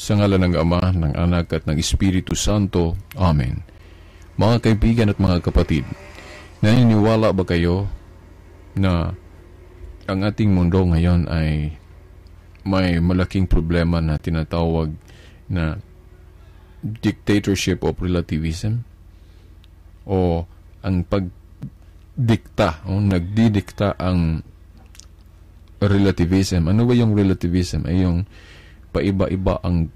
Sa ngala ng Ama, ng Anak at ng Espiritu Santo. Amen. Mga kaibigan at mga kapatid, naniniwala ba kayo na ang ating mundo ngayon ay may malaking problema na tinatawag na dictatorship of relativism o ang pagdikta o nagdidikta ang relativism. Ano ba yung relativism? Ay yung paiba-iba ang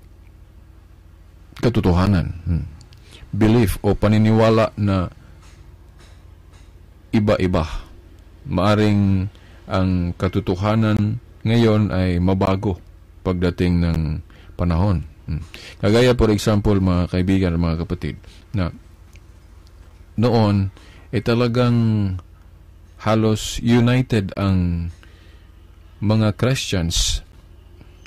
katotohanan. Hmm. Belief o paniniwala na iba-iba. Maaring ang katotohanan ngayon ay mabago pagdating ng panahon. Hmm. Kagaya for example mga kaibigan mga kapatid na noon ay eh, talagang halos united ang mga Christians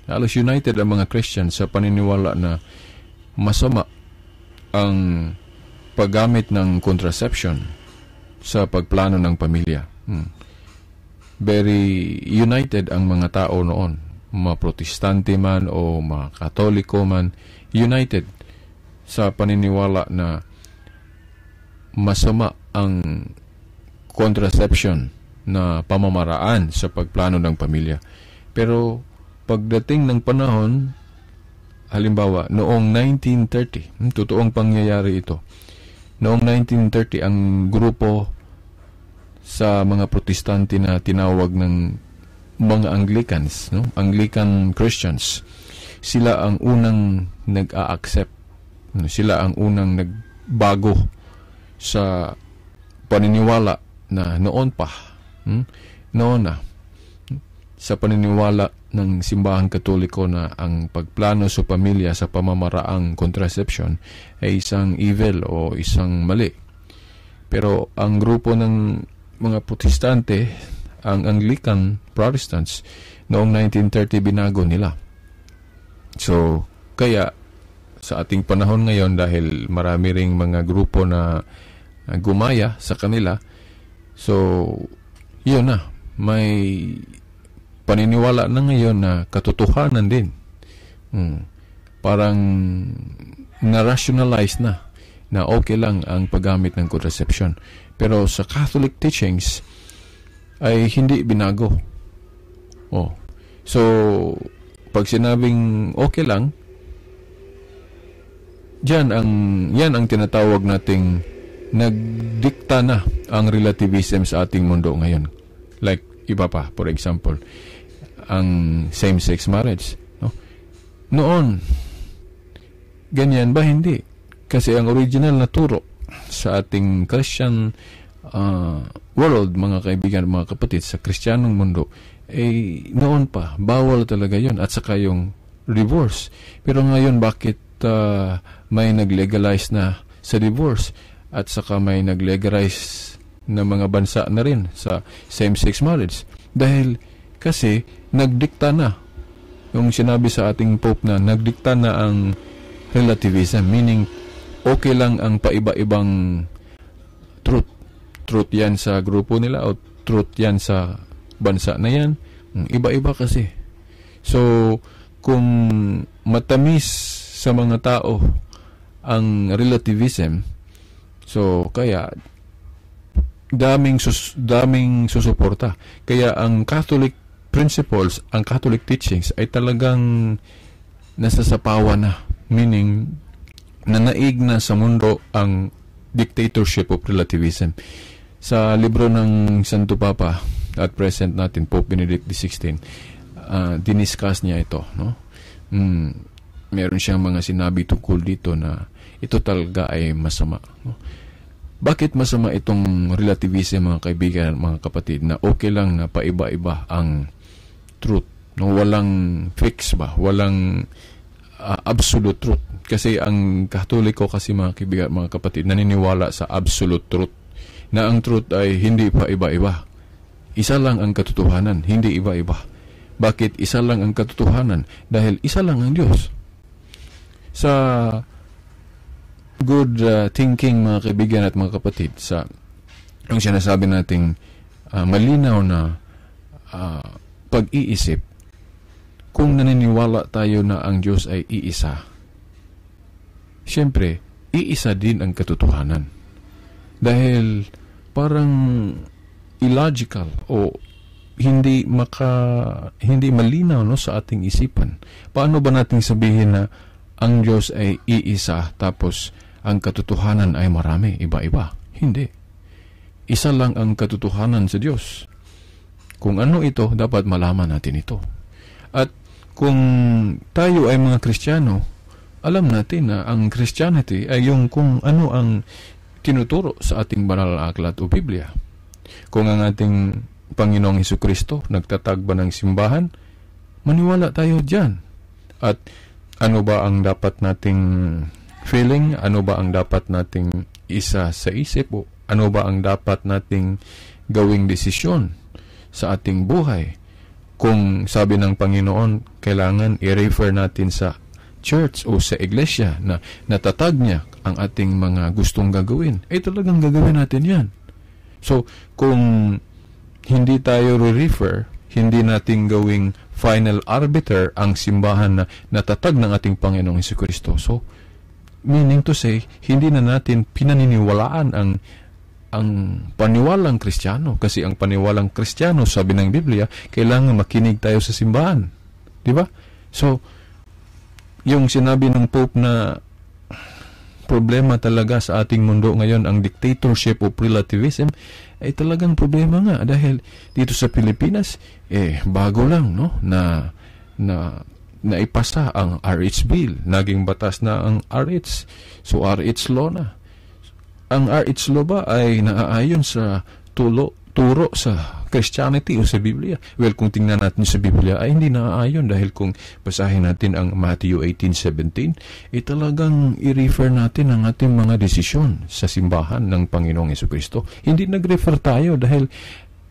halos united ang mga Christians sa paniniwala na masama ang paggamit ng contraception sa pagplano ng pamilya. Hmm. Very united ang mga tao noon, mga protestante man o mga katoliko man, united sa paniniwala na masama ang contraception na pamamaraan sa pagplano ng pamilya. Pero pagdating ng panahon, halimbawa, noong 1930, hmm, totoong pangyayari ito, noong 1930, ang grupo sa mga protestante na tinawag ng mga Anglicans, no? Anglican Christians, sila ang unang nag-a-accept. Sila ang unang nagbago sa paniniwala na noon pa, hmm? noon na, sa paniniwala ng simbahang katoliko na ang pagplano sa pamilya sa pamamaraang contraception ay isang evil o isang mali. Pero ang grupo ng mga protestante, ang Anglican Protestants, noong 1930 binago nila. So, kaya sa ating panahon ngayon dahil marami ring mga grupo na gumaya sa kanila, so, yun na, may paniniwala na ngayon na katotohanan din. Hmm. Parang na-rationalize na na okay lang ang paggamit ng contraception. Pero sa Catholic teachings ay hindi binago. Oh. So, pag sinabing okay lang, Diyan ang yan ang tinatawag nating nagdikta na ang relativism sa ating mundo ngayon. Like iba pa, for example, ang same-sex marriage. No? Noon, ganyan ba? Hindi. Kasi ang original na turo sa ating Christian uh, world, mga kaibigan, mga kapatid, sa Kristiyanong mundo, eh, noon pa, bawal talaga yon at saka yung divorce. Pero ngayon, bakit uh, may nag-legalize na sa divorce at saka may nag-legalize na mga bansa na rin sa same-sex marriage? Dahil kasi nagdikta na yung sinabi sa ating Pope na nagdikta na ang relativism, meaning okay lang ang paiba-ibang truth. Truth yan sa grupo nila o truth yan sa bansa na yan. Iba-iba kasi. So, kung matamis sa mga tao ang relativism, so kaya daming sus, daming susuporta. Kaya ang Catholic principles, ang Catholic teachings ay talagang nasasapawan na. Meaning, nanaig na sa mundo ang dictatorship of relativism. Sa libro ng Santo Papa at present natin, Pope Benedict XVI, uh, diniscuss niya ito. No? Mm, meron siyang mga sinabi tungkol dito na ito talaga ay masama. No? Bakit masama itong relativism mga kaibigan, mga kapatid, na okay lang na paiba-iba ang truth? No, walang fix ba? Walang uh, absolute truth. Kasi ang katoliko kasi mga kaibigan, mga kapatid, naniniwala sa absolute truth. Na ang truth ay hindi pa iba-iba. Isa lang ang katotohanan, hindi iba-iba. Bakit isa lang ang katotohanan? Dahil isa lang ang Diyos. Sa good uh, thinking mga kaibigan at mga kapatid sa yung sinasabi nating uh, malinaw na uh, pag-iisip kung naniniwala tayo na ang Diyos ay iisa, siyempre, iisa din ang katotohanan. Dahil parang illogical o hindi maka hindi malinaw no sa ating isipan. Paano ba nating sabihin na ang Diyos ay iisa tapos ang katotohanan ay marami, iba-iba? Hindi. Isa lang ang katotohanan sa Diyos. Kung ano ito, dapat malaman natin ito. At kung tayo ay mga Kristiyano, alam natin na ang Christianity ay yung kung ano ang tinuturo sa ating banal na aklat o Biblia. Kung ang ating Panginoong Heso Kristo nagtatag ba ng simbahan, maniwala tayo dyan. At ano ba ang dapat nating feeling? Ano ba ang dapat nating isa sa isip? O ano ba ang dapat nating gawing desisyon sa ating buhay? Kung sabi ng Panginoon, kailangan i-refer natin sa church o sa iglesia na natatag niya ang ating mga gustong gagawin, eh talagang gagawin natin yan. So, kung hindi tayo re-refer, hindi natin gawing final arbiter ang simbahan na natatag ng ating Panginoong Kristo. So, meaning to say, hindi na natin pinaniniwalaan ang ang paniwalang kristyano kasi ang paniwalang kristyano sabi ng Biblia kailangan makinig tayo sa simbahan. Di ba? So yung sinabi ng Pope na problema talaga sa ating mundo ngayon ang dictatorship o relativism ay talagang problema nga. Dahil dito sa Pilipinas eh bago lang no na na naipasa ang RH bill. Naging batas na ang RH so RH law na ang RH law ba ay naaayon sa tulo, turo sa Christianity o sa Biblia? Well, kung tingnan natin sa Biblia, ay hindi naaayon dahil kung basahin natin ang Matthew 18.17, eh talagang i-refer natin ang ating mga desisyon sa simbahan ng Panginoong Yeso Kristo. Hindi nag-refer tayo dahil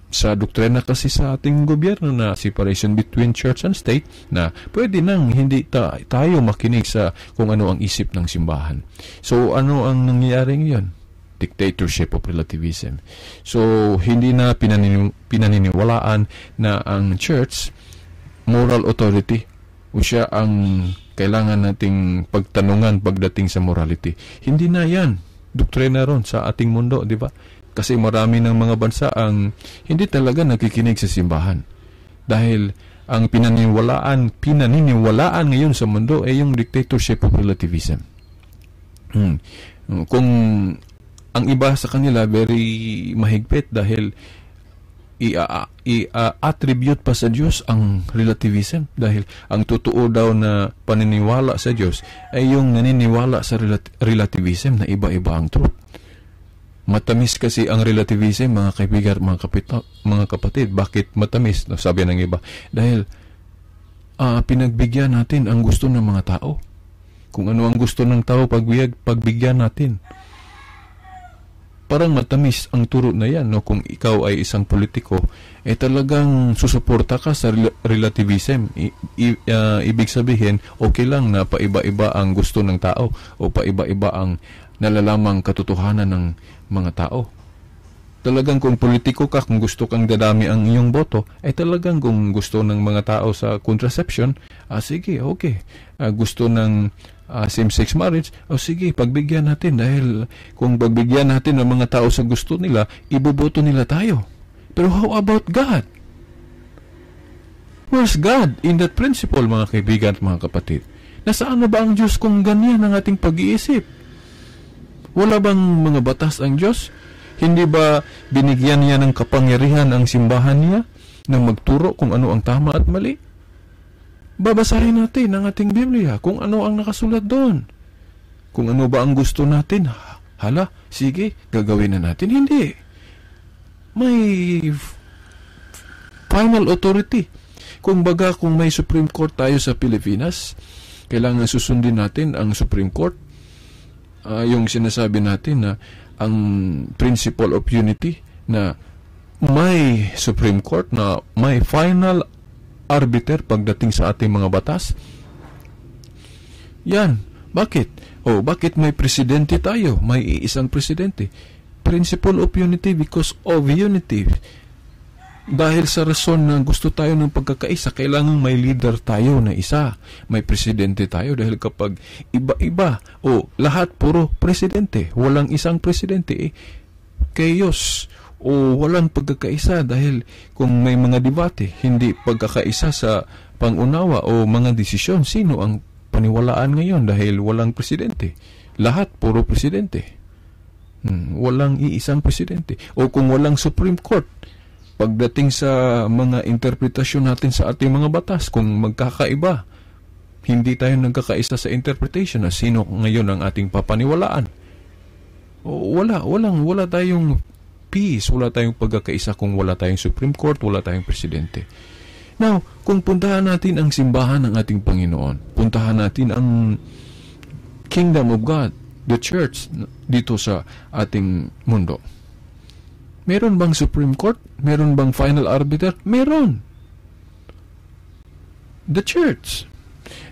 sa doktrina kasi sa ating gobyerno na separation between church and state na pwede nang hindi ta- tayo makinig sa kung ano ang isip ng simbahan. So ano ang nangyayari ngayon? Dictatorship of relativism. So, hindi na pinanin, pinaniniwalaan na ang church moral authority o siya ang kailangan nating pagtanungan pagdating sa morality. Hindi na yan. Doktrina ron sa ating mundo, di ba? Kasi marami ng mga bansa ang hindi talaga nakikinig sa simbahan. Dahil ang pinaniniwalaan, pinaniniwalaan ngayon sa mundo ay yung dictatorship of relativism. Hmm. Kung ang iba sa kanila very mahigpit dahil i-attribute pa sa Diyos ang relativism dahil ang totoo daw na paniniwala sa Diyos ay yung naniniwala sa relativism na iba-iba ang truth. Matamis kasi ang relativism, mga kaibigan, mga, kapita, mga kapatid. Bakit matamis? Sabi ng iba. Dahil uh, pinagbigyan natin ang gusto ng mga tao. Kung ano ang gusto ng tao, pagbigyan, pagbigyan natin parang matamis ang turo na yan no? Kung ikaw ay isang politiko eh talagang susuporta ka sa relativism. I, i, uh, ibig sabihin okay lang na paiba-iba ang gusto ng tao o paiba-iba ang nalalamang katotohanan ng mga tao. Talagang kung politiko ka kung gusto kang dadami ang iyong boto ay eh talagang kung gusto ng mga tao sa contraception ah sige okay. Ah, gusto ng uh, same-sex marriage, o sige, pagbigyan natin dahil kung pagbigyan natin ng mga tao sa gusto nila, iboboto nila tayo. Pero how about God? Where's God in that principle, mga kaibigan at mga kapatid? Nasaan na ba ang Diyos kung ganyan ang ating pag-iisip? Wala bang mga batas ang Diyos? Hindi ba binigyan niya ng kapangyarihan ang simbahan niya na magturo kung ano ang tama at mali? Babasahin natin ang ating Biblia kung ano ang nakasulat doon. Kung ano ba ang gusto natin, hala, sige, gagawin na natin. Hindi. May final authority. Kung baga, kung may Supreme Court tayo sa Pilipinas, kailangan susundin natin ang Supreme Court. Uh, yung sinasabi natin na ang principle of unity na may Supreme Court na may final arbiter pagdating sa ating mga batas? Yan. Bakit? O, bakit may presidente tayo? May isang presidente. Principle of unity because of unity. dahil sa rason na gusto tayo ng pagkakaisa, kailangan may leader tayo na isa. May presidente tayo dahil kapag iba-iba o lahat puro presidente, walang isang presidente, eh, chaos o walang pagkakaisa dahil kung may mga debate, hindi pagkakaisa sa pangunawa o mga desisyon, sino ang paniwalaan ngayon dahil walang presidente? Lahat puro presidente. Hmm, walang iisang presidente. O kung walang Supreme Court, pagdating sa mga interpretasyon natin sa ating mga batas, kung magkakaiba, hindi tayo nagkakaisa sa interpretation na sino ngayon ang ating papaniwalaan. O, wala, walang, wala tayong peace, wala tayong pagkakaisa kung wala tayong Supreme Court, wala tayong presidente. Now, kung puntahan natin ang simbahan ng ating Panginoon, puntahan natin ang Kingdom of God, the church dito sa ating mundo. Meron bang Supreme Court? Meron bang final arbiter? Meron. The church.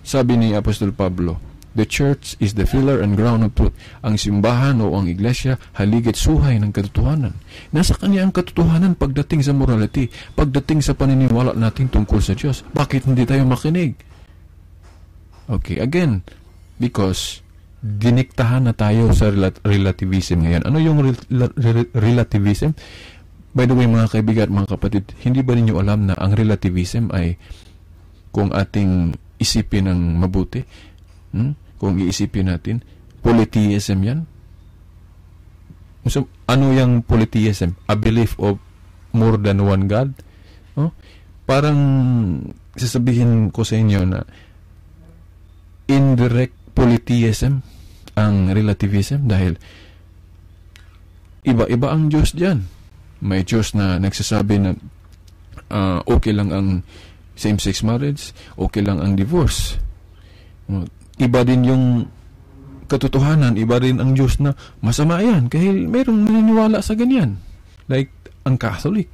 Sabi ni Apostol Pablo, The church is the pillar and ground of truth. Ang simbahan o ang iglesia, haligit suhay ng katotohanan. Nasa kanya ang katotohanan pagdating sa morality, pagdating sa paniniwala natin tungkol sa Diyos. Bakit hindi tayo makinig? Okay, again, because diniktahan na tayo sa rel- relativism ngayon. Ano yung rel- rel- relativism? By the way, mga kaibigan at mga kapatid, hindi ba ninyo alam na ang relativism ay kung ating isipin ng mabuti, hmm? Kung iisipin natin, polytheism yan? So, ano yung polytheism? A belief of more than one God? Oh? Parang sasabihin ko sa inyo na indirect polytheism ang relativism dahil iba-iba ang Diyos diyan. May Diyos na nagsasabi na uh, okay lang ang same-sex marriage, okay lang ang divorce. Iba din yung katotohanan, iba rin ang Diyos na masama yan kahil merong naniniwala sa ganyan. Like ang Catholic.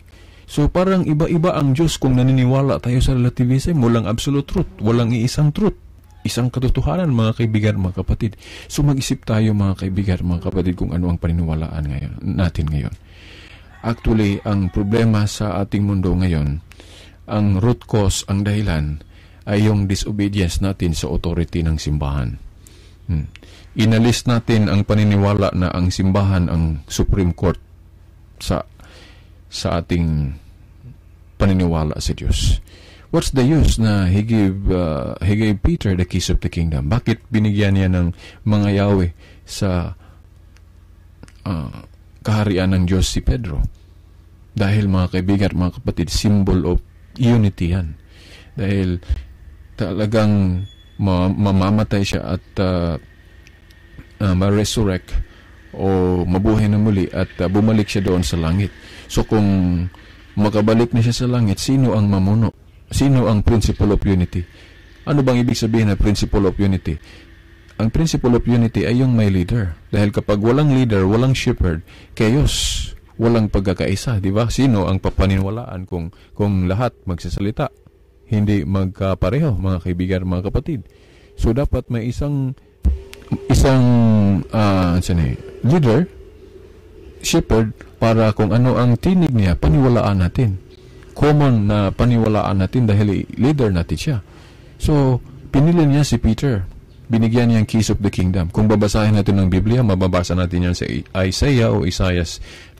So parang iba-iba ang Diyos kung naniniwala tayo sa relativism, walang absolute truth, walang iisang truth isang katotohanan mga kaibigan, mga kapatid. So mag-isip tayo mga kaibigan, mga kapatid kung ano ang paniniwalaan ngayon, natin ngayon. Actually, ang problema sa ating mundo ngayon, ang root cause, ang dahilan, ay yung disobedience natin sa authority ng simbahan. Hmm. Inalis natin ang paniniwala na ang simbahan ang Supreme Court sa sa ating paniniwala sa Diyos. What's the use na he gave, uh, he gave Peter the keys of the kingdom? Bakit binigyan niya ng mga Yahweh sa uh, kaharian ng Diyos si Pedro? Dahil mga kaibigan at mga kapatid, symbol of unity yan. Dahil talagang ma- mamamatay siya at uh, uh, ma-resurrect o mabuhay na muli at uh, bumalik siya doon sa langit. So kung makabalik na siya sa langit, sino ang mamuno? Sino ang principle of unity? Ano bang ibig sabihin ng principle of unity? Ang principle of unity ay yung may leader. Dahil kapag walang leader, walang shepherd, chaos, walang pagkakaisa, di ba? Sino ang papaniwalaan kung, kung lahat magsasalita? Hindi magkapareho, mga kaibigan, mga kapatid. So, dapat may isang isang uh, sani, leader, shepherd, para kung ano ang tinig niya, paniwalaan natin common na paniwalaan natin dahil leader natin siya. So, pinili niya si Peter. Binigyan niya ang keys of the kingdom. Kung babasahin natin ng Biblia, mababasa natin yan sa Isaiah o Isaiah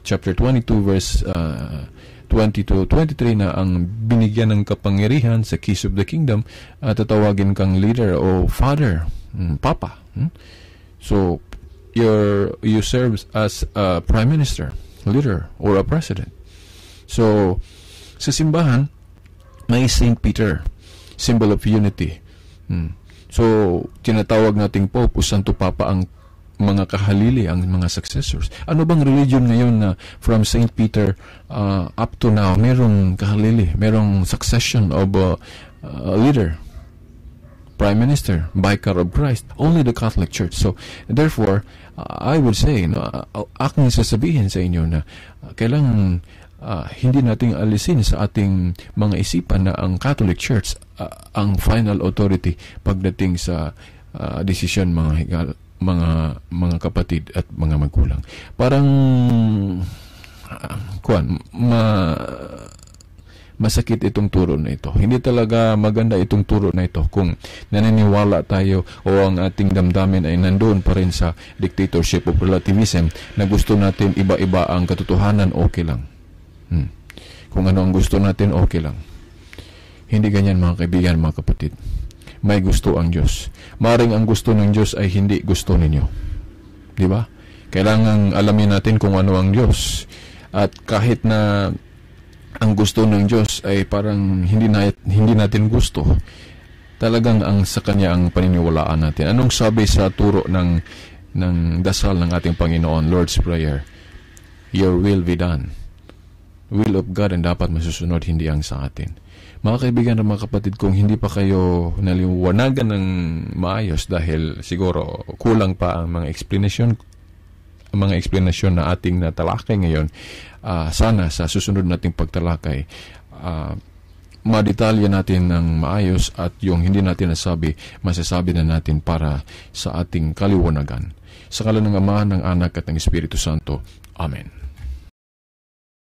chapter 22 verse uh, 20 to 23 na ang binigyan ng kapangyarihan sa keys of the kingdom at tatawagin kang leader o father, hmm, papa. Hmm? So, you're, you serve as a prime minister, leader, or a president. So, sa simbahan, may St. Peter, symbol of unity. Hmm. So, tinatawag nating Pope o Santo Papa ang mga kahalili, ang mga successors. Ano bang religion ngayon na from St. Peter uh, up to now, merong kahalili, merong succession of uh, uh, leader, Prime Minister, Vicar of Christ, only the Catholic Church. So, therefore, uh, I would say, no, uh, aking sasabihin sa inyo na uh, kailangan uh, hindi nating alisin sa ating mga isipan na ang Catholic Church uh, ang final authority pagdating sa uh, desisyon mga higal, mga mga kapatid at mga magulang. Parang uh, kuan ma masakit itong turo na ito. Hindi talaga maganda itong turo na ito kung naniniwala tayo o ang ating damdamin ay nandoon pa rin sa dictatorship of relativism na gusto natin iba-iba ang katotohanan, okay lang. Hmm. Kung ano ang gusto natin, okay lang. Hindi ganyan mga kaibigan, mga kapatid. May gusto ang Diyos. Maring ang gusto ng Diyos ay hindi gusto ninyo. Di ba? Kailangan alamin natin kung ano ang Diyos. At kahit na ang gusto ng Diyos ay parang hindi, na, hindi natin gusto, talagang ang sa Kanya ang paniniwalaan natin. Anong sabi sa turo ng, ng dasal ng ating Panginoon, Lord's Prayer? Your will be done. Will of God ang dapat masusunod, hindi ang sa atin. Mga kaibigan at mga kapatid, kung hindi pa kayo naliwanagan ng maayos dahil siguro kulang pa ang mga explanation mga explanation na ating natalakay ngayon, uh, sana sa susunod nating pagtalakay, uh, madetalya natin ng maayos at yung hindi natin nasabi, masasabi na natin para sa ating kaliwanagan. Sa kala ng Ama, ng Anak at ng Espiritu Santo. Amen.